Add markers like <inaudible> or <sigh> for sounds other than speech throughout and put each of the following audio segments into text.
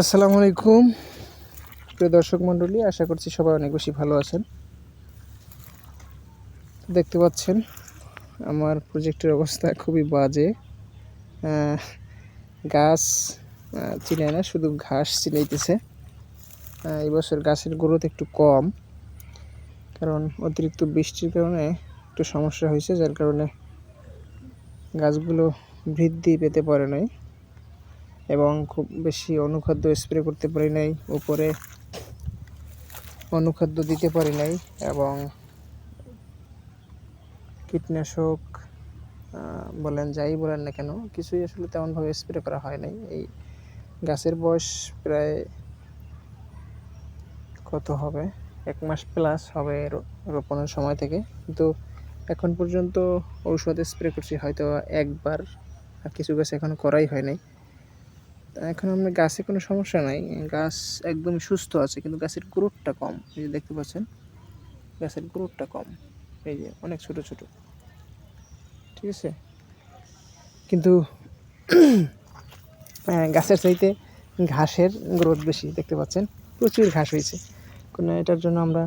আসসালামু আলাইকুম। প্রিয় দর্শক মণ্ডলী, আশা করছি সবাই অনেক বেশি ভালো আছেন। দেখতে পাচ্ছেন, আমার প্রজেক্টের অবস্থা খুবই বাজে। গাছ চিনে না, শুধু ঘাস চিনাইতেছে। এই বছর গাছের গ্রোথ একটু কম, কারণ অতিরিক্ত বৃষ্টির কারণে একটু সমস্যা হয়েছে, যার কারণে গাছগুলো বৃদ্ধি পেতে পারে নাই। এবং খুব বেশি অনুখাদ্য স্প্রে করতে পারি নাই, উপরে অনুখাদ্য দিতে পারি নাই এবং কীটনাশক বলেন যাই বলেন না কেন, কিছুই আসলে তেমনভাবে স্প্রে করা হয় নাই। এই গাছের বয়স প্রায় কত হবে? এক মাস প্লাস হবে রোপণের সময় থেকে। কিন্তু এখন পর্যন্ত ঔষধ স্প্রে করছি, হয়তো একবার কিছু গাছ এখন করাই হয় নাই। এখন আমরা গাছে কোনো সমস্যা নাই। গাছ একদম সুস্থ আছে, কিন্তু গাছের গ্রোথটা কম। এই যে দেখতে পাচ্ছেন, গাছের গ্রোথটা কম। এই যে অনেক ছোট ছোট। ঠিক আছে? কিন্তু <clears throat> গাছের চাইতে ঘাসের গ্রোথ বেশি দেখতে পাচ্ছেন। প্রচুর ঘাস হয়েছে। কোনো এটার জন্য আমরা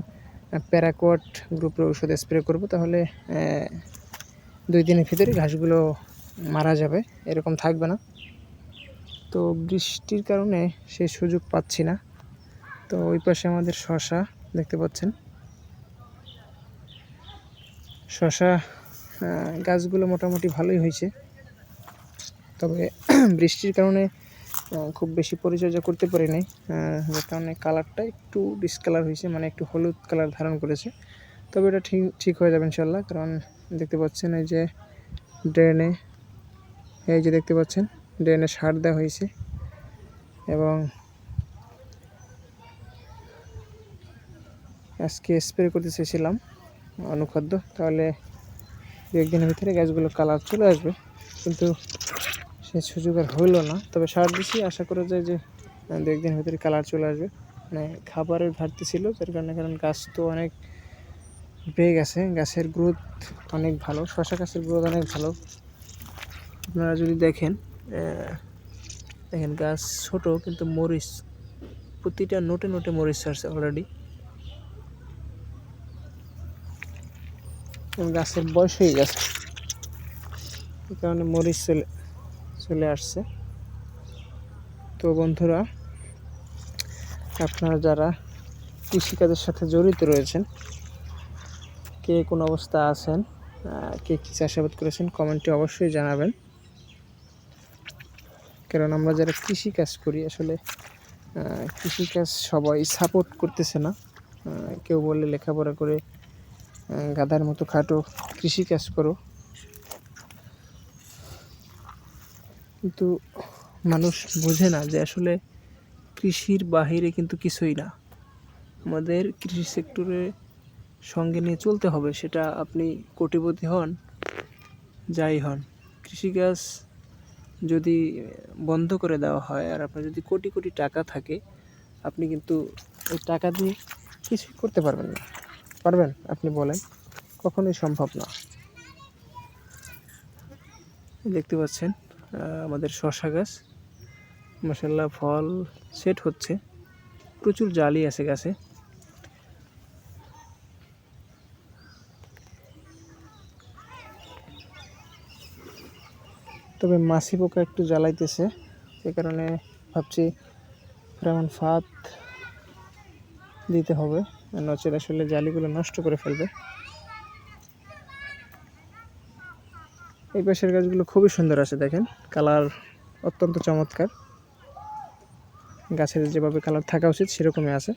প্যারাকোয়াট গ্রুপের ওষুধ স্প্রে করব, তাহলে দুই দিনের ভিতরে ঘাসগুলো মারা যাবে। এরকম থাকবে না। তো বৃষ্টির কারণে সেই সুযোগ পাচ্ছি না। তো ওই পাশে আমাদের শশা দেখতে পাচ্ছেন। শশা গাছগুলো মোটামুটি ভালোই হয়েছে। তবে <clears throat> বৃষ্টির কারণে খুব বেশি পরিচর্যা করতে পারি নাই যার কারণে কালারটা একটু ডিসকালার হয়েছে মানে একটু হলুদ কালার ধারণ করেছে। তবে এটা ঠিক ঠিক হয়ে যাবে ইনশাল্লাহ কারণ দেখতে পাচ্ছেন এই যে ড্রেনে এই যে দেখতে পাচ্ছেন। ড্রেনে সার দেওয়া হয়েছে এবং আজকে স্প্রে করতে চেয়েছিলাম অনুখাদ্য, তাহলে দু একদিনের ভিতরে গাছগুলো কালার চলে আসবে। কিন্তু সে সুযোগ আর হইল না। তবে সার দিছি, আশা করা যায় যে দু একদিনের ভিতরে কালার চলে আসবে। মানে খাবারের ঘাটতি ছিল, যার কারণে কারণ গাছ তো অনেক বেড়ে গেছে গাছের গ্রোথ অনেক ভালো, শশা গাছের গ্রোথ অনেক ভালো। আপনারা যদি দেখেন দেখেন গাছ ছোট কিন্তু মরিচ, প্রতিটা নোটে নোটে মরিচ ছাড়ছে অলরেডি গাছের বয়স হয়ে গেছে। এই কারণে মরিচ চলে চলে আসছে। তো বন্ধুরা, আপনারা যারা কৃষিকাজের সাথে জড়িত রয়েছেন, কে কোন অবস্থা আছেন কে কী চাষাবাদ করেছেন, কমেন্টে অবশ্যই জানাবেন। কারণ আমরা যারা কৃষি কাজ করি, আসলে কৃষিকাজ সবাই সাপোর্ট করতেছে না। কেউ বলে লেখাপড়া করে গাধার মতো খাটো কৃষি কাজ করো। কিন্তু মানুষ বোঝে না যে আসলে কৃষির বাহিরে কিন্তু কিছুই না। আমাদের কৃষি সেক্টরে সঙ্গে নিয়ে চলতে হবে, সেটা আপনি কোটিপতি হন, যাই হন। কৃষিকাজ যদি বন্ধ করে দেওয়া হয় আর আপনার যদি কোটি কোটি টাকা থাকে, আপনি কিন্তু ওই টাকা দিয়ে কিছুই করতে পারবেন না। পারবেন? আপনি বলেন, কখনোই সম্ভব না। দেখতে পাচ্ছেন আমাদের শশা গাছ। মাসাল্লাহ ফল সেট হচ্ছে। প্রচুর জালি আছে গাছে। তবে মাছি পোকা একটু জ্বালাইতেছে সে কারণে ভাবছি ফেরামন ফাঁদ দিতে হবে, নচেত আসলে জালিগুলো নষ্ট করে ফেলবে। এই পাশের গাছগুলো খুবই সুন্দর আছে দেখেন, কালার অত্যন্ত চমৎকার। গাছের যেভাবে কালার থাকা উচিত সেরকমই আছে।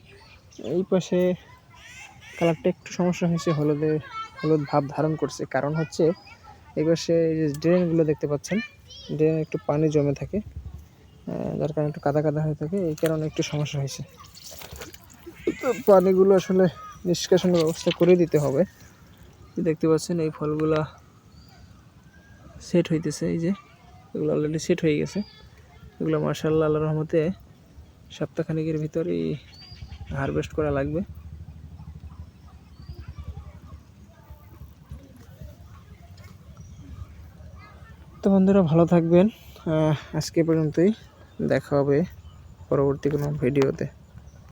এই পাশে কালারটা একটু সমস্যা হয়েছে, হলুদে, হলুদ ভাব ধারণ করছে, কারণ হচ্ছে এই সে ড্রেনগুলো দেখতে পাচ্ছেন, ড্রেনে একটু পানি জমে থাকে যার কারণে একটু কাদা কাদা হয়ে থাকে, এই কারণে একটু সমস্যা হয়েছে। তো পানিগুলো আসলে নিষ্কাশনের ব্যবস্থা করে দিতে হবে। দেখতে পাচ্ছেন এই ফলগুলা সেট হইতেছে, এই যে এগুলো অলরেডি সেট হয়ে গেছে। এগুলো মার্শাল্লাহ আল্লাহ রহমতে সপ্তাহখানিকের ভিতরেই হারভেস্ট করা লাগবে। তো বন্ধুরা ভালো থাকবেন। আজকে পর্যন্তই। দেখা হবে পরবর্তী কোনো ভিডিওতে।